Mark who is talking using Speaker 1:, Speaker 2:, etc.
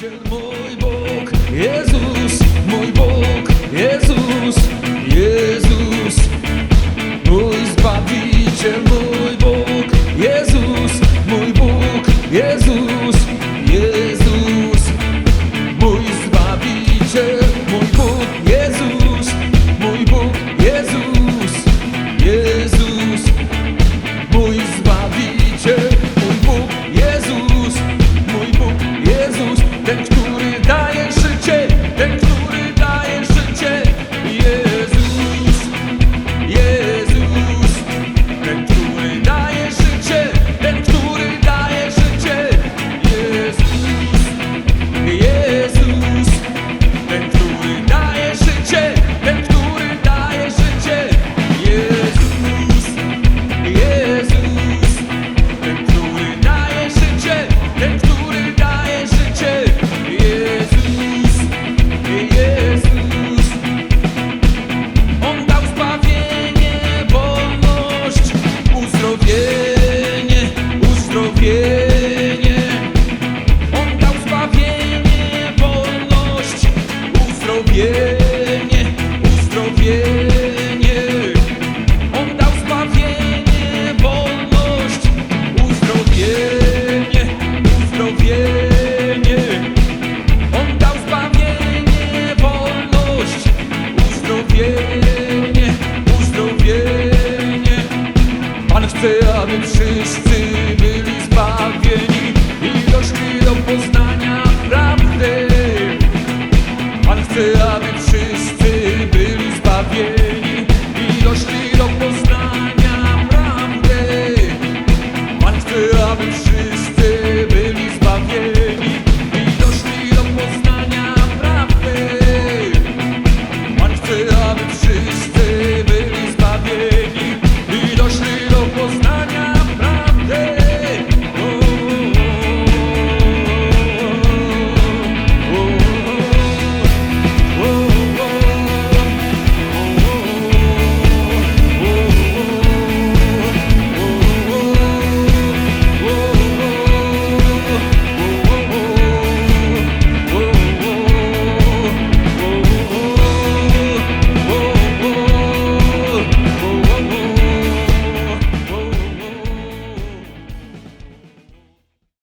Speaker 1: Mój Bóg, Jezus, mój Bóg, Jezus. der mit